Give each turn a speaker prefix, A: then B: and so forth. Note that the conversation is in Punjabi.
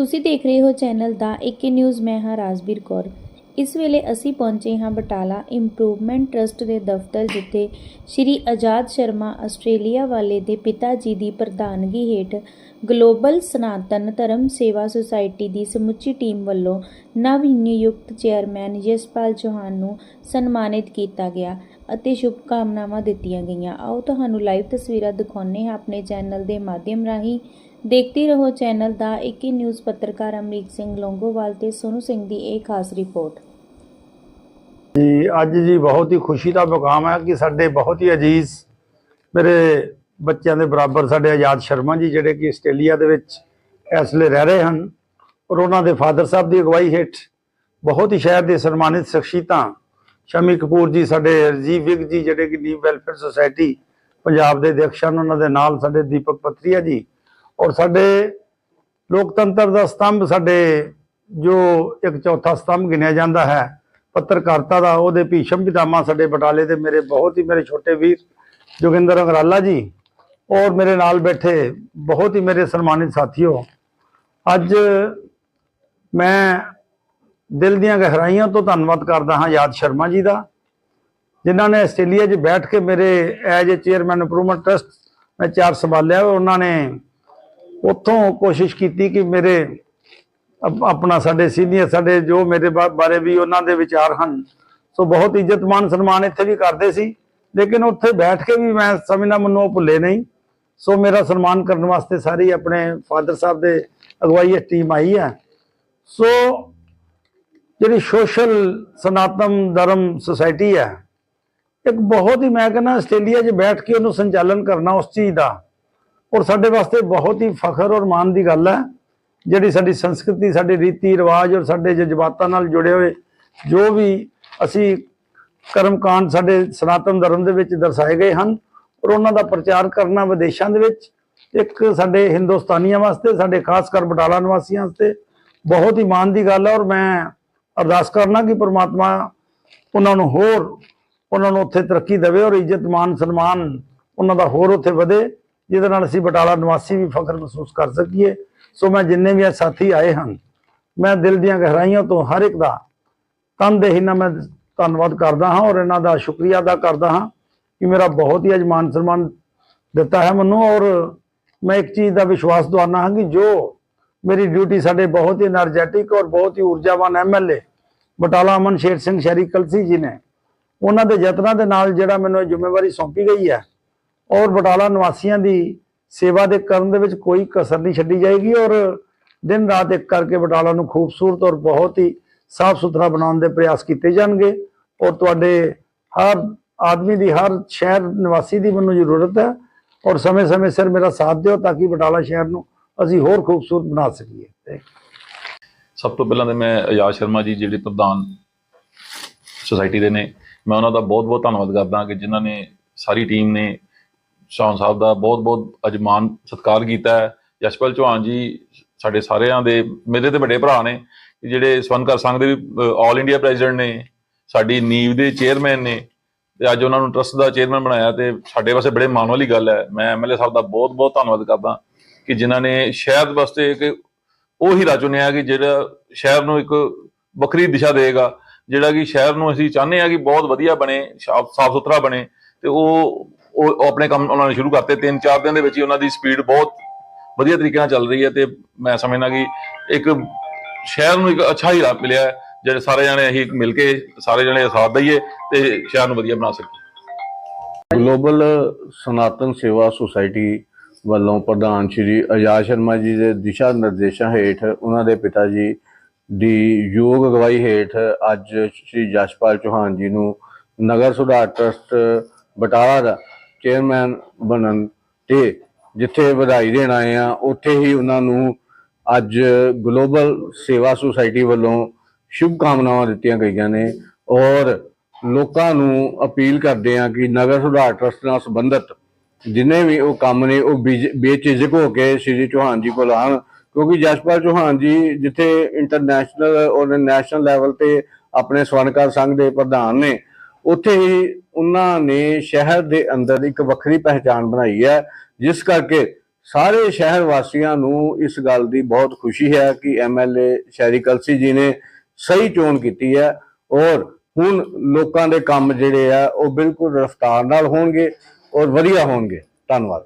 A: ਤੁਸੀਂ ਦੇਖ ਰਹੇ ਹੋ ਚੈਨਲ ਦਾ ਏਕੇ ਨਿਊਜ਼, ਮੈਂ ਹਾਂ ਰਾਜਵੀਰ ਕੌਰ। ਇਸ ਵੇਲੇ ਅਸੀਂ ਪਹੁੰਚੇ ਹਾਂ ਬਟਾਲਾ ਇੰਪਰੂਵਮੈਂਟ ਟਰਸਟ ਦੇ ਦਫ਼ਤਰ, ਜਿੱਥੇ ਸ਼੍ਰੀ ਆਜ਼ਾਦ ਸ਼ਰਮਾ ਆਸਟ੍ਰੇਲੀਆ ਵਾਲੇ ਦੇ ਪਿਤਾ ਜੀ ਦੀ ਪ੍ਰਧਾਨਗੀ ਹੇਠ ਗਲੋਬਲ ਸਨਾਤਨ ਧਰਮ ਸੇਵਾ ਸੁਸਾਇਟੀ ਦੀ ਸਮੁੱਚੀ ਟੀਮ ਵੱਲੋਂ ਨਵ ਨਿਯੁਕਤ ਚੇਅਰਮੈਨ ਯਸ਼ਪਾਲ ਚੌਹਾਨ ਨੂੰ ਸਨਮਾਨਿਤ ਕੀਤਾ ਗਿਆ ਅਤੇ ਸ਼ੁਭਕਾਮਨਾਵਾਂ ਦਿੱਤੀਆਂ ਗਈਆਂ। ਆਓ ਤੁਹਾਨੂੰ ਲਾਈਵ ਤਸਵੀਰਾਂ ਦਿਖਾਉਂਦੇ ਹਾਂ ਆਪਣੇ ਚੈਨਲ ਦੇ ਮਾਧਿਅਮ ਰਾਹੀਂ। ਦੇਖਦੇ ਰਹੋ ਚੈਨਲ ਦਾ ਇੱਕ ਹੀ ਨਿਊਜ਼ ਪੱਤਰਕਾਰ ਅਮਰੀਕ ਸਿੰਘ ਲੋਂਗੋਵਾਲ ਤੇ ਸੋਨੂ ਸਿੰਘ ਦੀ ਇਹ ਖਾਸ ਰਿਪੋਰਟ।
B: ਜੀ, ਅੱਜ ਜੀ ਬਹੁਤ ਹੀ ਖੁਸ਼ੀ ਦਾ ਮੁਕਾਮ ਹੈ ਕਿ ਸਾਡੇ ਬਹੁਤ ਹੀ ਅਜੀਜ਼ ਮੇਰੇ ਬੱਚਿਆਂ ਦੇ ਬਰਾਬਰ ਸਾਡੇ ਆਜ਼ਾਦ ਸ਼ਰਮਾ ਜੀ ਜਿਹੜੇ ਕਿ ਆਸਟ੍ਰੇਲੀਆ ਦੇ ਵਿੱਚ ਇਸ ਲਈ ਰਹਿ ਰਹੇ ਹਨ ਔਰ ਉਹਨਾਂ ਦੇ ਫਾਦਰ ਸਾਹਿਬ ਦੀ ਅਗਵਾਈ ਹੇਠ ਬਹੁਤ ਹੀ ਸ਼ਹਿਰ ਦੇ ਸਨਮਾਨਿਤ ਸ਼ਖਸੀਅਤਾਂ ਸ਼ਮੀ ਕਪੂਰ ਜੀ, ਸਾਡੇ ਰਜੀਵ ਵਿਗ ਜੀ ਜਿਹੜੇ ਕਿ ਨੀਮ ਵੈਲਫੇਅਰ ਸੁਸਾਇਟੀ ਪੰਜਾਬ ਦੇ ਅਧਿਕਸ਼ ਹਨ, ਉਹਨਾਂ ਦੇ ਨਾਲ ਸਾਡੇ ਦੀਪਕ ਪਤਰੀਆ ਜੀ ਔਰ ਸਾਡੇ ਲੋਕਤੰਤਰ ਦਾ ਸਤੰਭ ਸਾਡੇ ਜੋ ਇੱਕ ਚੌਥਾ ਸਤੰਭ ਗਿਣਿਆ ਜਾਂਦਾ ਹੈ, ਪੱਤਰਕਾਰਤਾ ਦਾ, ਉਹਦੇ ਭੀਸ਼ਮ ਪਿਤਾਮਾ ਸਾਡੇ ਬਟਾਲੇ ਦੇ ਮੇਰੇ ਬਹੁਤ ਹੀ ਮੇਰੇ ਛੋਟੇ ਵੀਰ ਜੋਗਿੰਦਰ ਅੰਗਰਾਲਾ ਜੀ ਔਰ ਮੇਰੇ ਨਾਲ ਬੈਠੇ ਬਹੁਤ ਹੀ ਮੇਰੇ ਸਨਮਾਨਿਤ ਸਾਥੀਓ। ਅੱਜ ਮੈਂ ਦਿਲ ਦੀਆਂ ਗਹਿਰਾਈਆਂ ਤੋਂ ਧੰਨਵਾਦ ਕਰਦਾ ਹਾਂ ਯਾਦ ਸ਼ਰਮਾ ਜੀ ਦਾ, ਜਿਨ੍ਹਾਂ ਨੇ ਆਸਟ੍ਰੇਲੀਆ 'ਚ ਬੈਠ ਕੇ ਮੇਰੇ as a chairman improvement trust ਮੈਂ ਚਾਰ ਸੰਭਾਲਿਆ, ਉਹਨਾਂ ਨੇ ਉੱਥੋਂ ਕੋਸ਼ਿਸ਼ ਕੀਤੀ ਕਿ ਮੇਰੇ ਆਪਣਾ ਸਾਡੇ ਸੀਨੀਅਰ, ਸਾਡੇ ਜੋ ਮੇਰੇ ਬਾ- ਬਾਰੇ ਵੀ ਉਹਨਾਂ ਦੇ ਵਿਚਾਰ ਹਨ। ਸੋ ਬਹੁਤ ਇੱਜ਼ਤ ਮਾਨ ਸਨਮਾਨ ਇੱਥੇ ਵੀ ਕਰਦੇ ਸੀ। ਲੇਕਿਨ ਉੱਥੇ ਬੈਠ ਕੇ ਵੀ ਮੈਂ ਸਮਝਣਾ ਮੈਨੂੰ ਉਹ ਭੁੱਲੇ ਨਹੀਂ। ਸੋ ਮੇਰਾ ਸਨਮਾਨ ਕਰਨ ਵਾਸਤੇ ਸਾਰੀ ਆਪਣੇ ਫਾਦਰ ਸਾਹਿਬ ਦੇ ਅਗਵਾਈ ਇਹ ਟੀਮ ਆਈ ਹੈ। ਸੋ ਜਿਹੜੀ ਸੋਸ਼ਲ ਸਨਾਤਨ ਧਰਮ ਸੁਸਾਇਟੀ ਹੈ, ਇੱਕ ਬਹੁਤ ਹੀ ਮੈਂ ਕਹਿੰਦਾ ਆਸਟ੍ਰੇਲੀਆ 'ਚ ਬੈਠ ਕੇ ਉਹਨੂੰ ਸੰਚਾਲਨ ਕਰਨਾ ਉਸ ਚੀਜ਼ ਦਾ ਔਰ ਸਾਡੇ ਵਾਸਤੇ ਬਹੁਤ ਹੀ ਫਖਰ ਔਰ ਮਾਣ ਦੀ ਗੱਲ ਹੈ, ਜਿਹੜੀ ਸਾਡੀ ਸੰਸਕ੍ਰਿਤੀ, ਸਾਡੇ ਰੀਤੀ ਰਿਵਾਜ ਔਰ ਸਾਡੇ ਜਜ਼ਬਾਤਾਂ ਨਾਲ ਜੁੜੇ ਹੋਏ ਜੋ ਵੀ ਅਸੀਂ ਕਰਮਕਾਂਡ ਸਾਡੇ ਸਨਾਤਨ ਧਰਮ ਦੇ ਵਿੱਚ ਦਰਸਾਏ ਗਏ ਹਨ ਔਰ ਉਹਨਾਂ ਦਾ ਪ੍ਰਚਾਰ ਕਰਨਾ ਵਿਦੇਸ਼ਾਂ ਦੇ ਵਿੱਚ, ਇੱਕ ਸਾਡੇ ਹਿੰਦੁਸਤਾਨੀਆਂ ਵਾਸਤੇ, ਸਾਡੇ ਖਾਸ ਕਰ ਬਟਾਲਾ ਨਿਵਾਸੀਆਂ ਵਾਸਤੇ ਬਹੁਤ ਹੀ ਮਾਣ ਦੀ ਗੱਲ ਹੈ ਔਰ ਮੈਂ ਅਰਦਾਸ ਕਰਨਾ ਕਿ ਪ੍ਰਮਾਤਮਾ ਉਹਨਾਂ ਨੂੰ ਹੋਰ, ਉਹਨਾਂ ਨੂੰ ਉੱਥੇ ਤਰੱਕੀ ਦੇਵੇ ਔਰ ਇੱਜ਼ਤ ਮਾਨ ਸਨਮਾਨ ਉਹਨਾਂ ਦਾ ਹੋਰ ਉੱਥੇ ਵਧੇ। ਜਿਹਦੇ ਨਾਲ ਅਸੀਂ ਬਟਾਲਾ ਨਿਵਾਸੀ ਵੀ ਫਖਰ ਮਹਿਸੂਸ ਕਰ ਸਕੀਏ। ਸੋ ਮੈਂ ਜਿੰਨੇ ਵੀ ਸਾਥੀ ਆਏ ਹਨ, ਮੈਂ ਦਿਲ ਦੀਆਂ ਗਹਿਰਾਈਆਂ ਤੋਂ ਹਰ ਇੱਕ ਦਾ ਤਨਦੇਹੀ ਨਾਲ ਮੈਂ ਧੰਨਵਾਦ ਕਰਦਾ ਹਾਂ ਔਰ ਇਹਨਾਂ ਦਾ ਸ਼ੁਕਰੀਆ ਅਦਾ ਕਰਦਾ ਹਾਂ ਕਿ ਮੇਰਾ ਬਹੁਤ ਹੀ ਅਜਮਾਨ ਸਨਮਾਨ ਦਿੱਤਾ ਹੈ ਮੈਨੂੰ ਔਰ ਮੈਂ ਇੱਕ ਚੀਜ਼ ਦਾ ਵਿਸ਼ਵਾਸ ਦਵਾਨਾ ਹਾਂ ਕਿ ਜੋ ਮੇਰੀ ਡਿਊਟੀ ਸਾਡੇ ਬਹੁਤ ਹੀ એનર્ਜੈਟਿਕ ਔਰ ਬਹੁਤ ਹੀ ਊਰਜਾਵਾਨ ਐਮਐਲਏ ਬਟਾਲਾ ਅਮਨ ਸ਼ੇਰ ਸਿੰਘ ਸ਼ੈਰੀ ਕਲਸੀ ਜੀ ਨੇ, ਉਹਨਾਂ ਦੇ ਯਤਨਾਂ ਦੇ ਨਾਲ ਜਿਹੜਾ ਮੈਨੂੰ ਇਹ ਜ਼ਿੰਮੇਵਾਰੀ ਸੌਂਪੀ ਗਈ ਹੈ ਔਰ ਬਟਾਲਾ ਨਿਵਾਸੀਆਂ ਦੀ ਸੇਵਾ ਦੇ ਕਰਨ ਦੇ ਵਿੱਚ ਕੋਈ ਕਸਰ ਨਹੀਂ ਛੱਡੀ ਜਾਏਗੀ ਔਰ ਦਿਨ ਰਾਤ ਇੱਕ ਕਰਕੇ ਬਟਾਲਾ ਨੂੰ ਖੂਬਸੂਰਤ ਔਰ ਬਹੁਤ ਹੀ ਸਾਫ਼ ਸੁਥਰਾ ਬਣਾਉਣ ਦੇ ਪ੍ਰਯਾਸ ਕੀਤੇ ਜਾਣਗੇ ਔਰ ਤੁਹਾਡੇ ਹਰ ਆਦਮੀ ਦੀ, ਹਰ ਸ਼ਹਿਰ ਨਿਵਾਸੀ ਦੀ ਮੈਨੂੰ ਜ਼ਰੂਰਤ ਹੈ ਔਰ ਸਮੇਂ-ਸਮੇਂ ਸਿਰ ਮੇਰਾ ਸਾਥ ਦਿਓ ਤਾਂ ਕਿ ਬਟਾਲਾ ਸ਼ਹਿਰ ਨੂੰ ਅਸੀਂ ਹੋਰ ਖੂਬਸੂਰਤ ਬਣਾ ਸਕੀਏ Thank you.
C: ਸਭ ਤੋਂ ਪਹਿਲਾਂ ਤੇ ਮੈਂ ਆਜ਼ਾਦ ਸ਼ਰਮਾ ਜੀ, ਜਿਹੜੇ ਪ੍ਰਧਾਨ ਸੁਸਾਇਟੀ ਦੇ ਨੇ, ਮੈਂ ਉਹਨਾਂ ਦਾ ਬਹੁਤ-ਬਹੁਤ ਧੰਨਵਾਦ ਕਰਦਾ ਕਿ ਜਿਨ੍ਹਾਂ ਨੇ ਸਾਰੀ ਟੀਮ ਨੇ ਸ਼ਾਨ ਸਾਹਿਬ ਦਾ ਬਹੁਤ-ਬਹੁਤ ਅਜਮਾਨ ਸਤਿਕਾਰ ਕੀਤਾ ਹੈ। ਯਸ਼ਪਾਲ ਚੌਹਾਨ ਜੀ ਸਾਡੇ ਸਾਰਿਆਂ ਦੇ ਮੇਰੇ ਤੇ ਵੱਡੇ ਭਰਾ ਨੇ ਜਿਹੜੇ ਸਵਨਕਰ ਸੰਘ ਦੇ ਵੀ ਆਲ ਇੰਡੀਆ ਪ੍ਰੈਜ਼ੀਡੈਂਟ ਨੇ, ਸਾਡੀ ਨੀਵ ਦੇ ਚੇਅਰਮੈਨ ਨੇ, ਤੇ ਅੱਜ ਉਹਨਾਂ ਨੂੰ ਟਰਸਟ ਦਾ ਚੇਅਰਮੈਨ ਬਣਾਇਆ ਤੇ ਸਾਡੇ ਵਾਸਤੇ ਬੜੇ ਮਾਣ ਵਾਲੀ ਗੱਲ ਹੈ। ਮੈਂ ਐਮਐਲਏ ਸਾਹਿਬ ਦਾ ਬਹੁਤ-ਬਹੁਤ ਧੰਨਵਾਦ ਕਰਦਾ ਕਿ ਜਿਨ੍ਹਾਂ ਨੇ ਸ਼ਹਿਰ ਵਾਸਤੇ ਇੱਕ ਉਹ ਹੀਰਾ ਚੁਣਿਆ ਕਿ ਜਿਹੜਾ ਸ਼ਹਿਰ ਨੂੰ ਇੱਕ ਵੱਖਰੀ ਦਿਸ਼ਾ ਦੇਗਾ ਜਿਹੜਾ ਕਿ ਸ਼ਹਿਰ ਨੂੰ ਅਸੀਂ ਚਾਹੁੰਦੇ ਹਾਂ ਕਿ ਬਹੁਤ ਵਧੀਆ ਬਣੇ ਸਾਫ਼ ਸੁਥਰਾ ਬਣੇ, ਤੇ ਉਹ ਉਹ ਆਪਣੇ ਕੰਮ ਉਹਨਾਂ ਨੇ ਸ਼ੁਰੂ ਕਰਤੇ, ਤਿੰਨ ਚਾਰ ਦਿਨ ਦੇ ਵਿੱਚ ਹੀ ਉਹਨਾਂ ਦੀ ਸਪੀਡ ਬਹੁਤ ਵਧੀਆ ਤਰੀਕੇ ਨਾਲ ਚੱਲ ਰਹੀ ਹੈ ਤੇ ਮੈਂ ਸਮਝਦਾ ਕਿ ਇੱਕ ਸ਼ਹਿਰ ਨੂੰ ਇੱਕ ਅੱਛਾ ਹੀ ਹੀਰਾ ਮਿਲਿਆ ਜਿਹੜੇ ਸਾਰੇ ਜਣੇ ਅਸੀਂ ਮਿਲ ਕੇ ਸਾਰੇ ਜਣੇ ਸਾਥ ਦਈਏ ਤੇ ਸ਼ਹਿਰ ਨੂੰ ਵਧੀਆ ਬਣਾ ਸਕੀਏ।
D: ਗਲੋਬਲ ਸਨਾਤਨ ਸੇਵਾ ਸੁਸਾਇਟੀ ਵੱਲੋਂ ਪ੍ਰਧਾਨ ਸ਼੍ਰੀ ਆਜ਼ਾਦ ਸ਼ਰਮਾ ਜੀ ਦੇ ਦਿਸ਼ਾ ਨਿਰਦੇਸ਼ਾਂ ਹੇਠ ਉਹਨਾਂ ਦੇ ਪਿਤਾ ਜੀ ਦੀ ਯੋਗ ਅਗਵਾਈ ਹੇਠ ਅੱਜ ਸ਼੍ਰੀ ਜਸ਼ਪਾਲ ਚੌਹਾਨ ਜੀ ਨੂੰ ਨਗਰ ਸੁਧਾਰ ਟਰਸਟ, ਬਟਾਲਾ ਦਾ ਚੇਅਰਮੈਨ ਬਣਨ ਤੇ ਜਿੱਥੇ ਵਧਾਈ ਦੇਣ ਆਏ ਆ ਉੱਥੇ ਹੀ ਉਹਨਾਂ ਨੂੰ ਅੱਜ ਗਲੋਬਲ ਸੇਵਾ ਸੁਸਾਇਟੀ ਵੱਲੋਂ ਸ਼ੁਭ ਕਾਮਨਾਵਾਂ ਦਿੱਤੀਆਂ ਗਈਆਂ ਨੇ ਔਰ ਲੋਕਾਂ ਨੂੰ ਅਪੀਲ ਕਰਦੇ ਆ ਕਿ ਨਗਰ ਸੁਧਾਰ ਟਰਸਟ ਨਾਲ ਸੰਬੰਧਿਤ ਜਿੰਨੇ ਵੀ ਉਹ ਕੰਮ ਨੇ, ਉਹ ਬੇਝ- ਬੇਝਿਜਕ ਹੋ ਕੇ ਸ਼੍ਰੀ ਚੌਹਾਨ ਜੀ ਕੋਲ ਆਉਣ, ਕਿਉਂਕਿ ਜਸਪਾਲ ਚੌਹਾਨ ਜੀ ਜਿੱਥੇ ਇੰਟਰਨੈਸ਼ਨਲ ਔਰ ਨੈਸ਼ਨਲ ਲੈਵਲ ਤੇ ਆਪਣੇ ਸਵਰਨਕਾਰ ਸੰਘ ਦੇ ਪ੍ਰਧਾਨ ਨੇ ਉੱਥੇ ਹੀ ਉਹਨਾਂ ਨੇ ਸ਼ਹਿਰ ਦੇ ਅੰਦਰ ਇੱਕ ਵੱਖਰੀ ਪਹਿਚਾਣ ਬਣਾਈ ਹੈ, ਜਿਸ ਕਰਕੇ ਸਾਰੇ ਸ਼ਹਿਰ ਵਾਸੀਆਂ ਨੂੰ ਇਸ ਗੱਲ ਦੀ ਬਹੁਤ ਖੁਸ਼ੀ ਹੈ ਕਿ ਐਮਐਲਏ ਸ਼ਹਿਰੀ ਕਲਸੀ ਜੀ ਨੇ ਸਹੀ ਚੋਣ ਕੀਤੀ ਹੈ ਔਰ ਹੁਣ ਲੋਕਾਂ ਦੇ ਕੰਮ ਜਿਹੜੇ ਆ, ਉਹ ਬਿਲਕੁਲ ਰਫਤਾਰ ਨਾਲ ਹੋਣਗੇ ਔਰ ਵਧੀਆ ਹੋਣਗੇ। ਧੰਨਵਾਦ।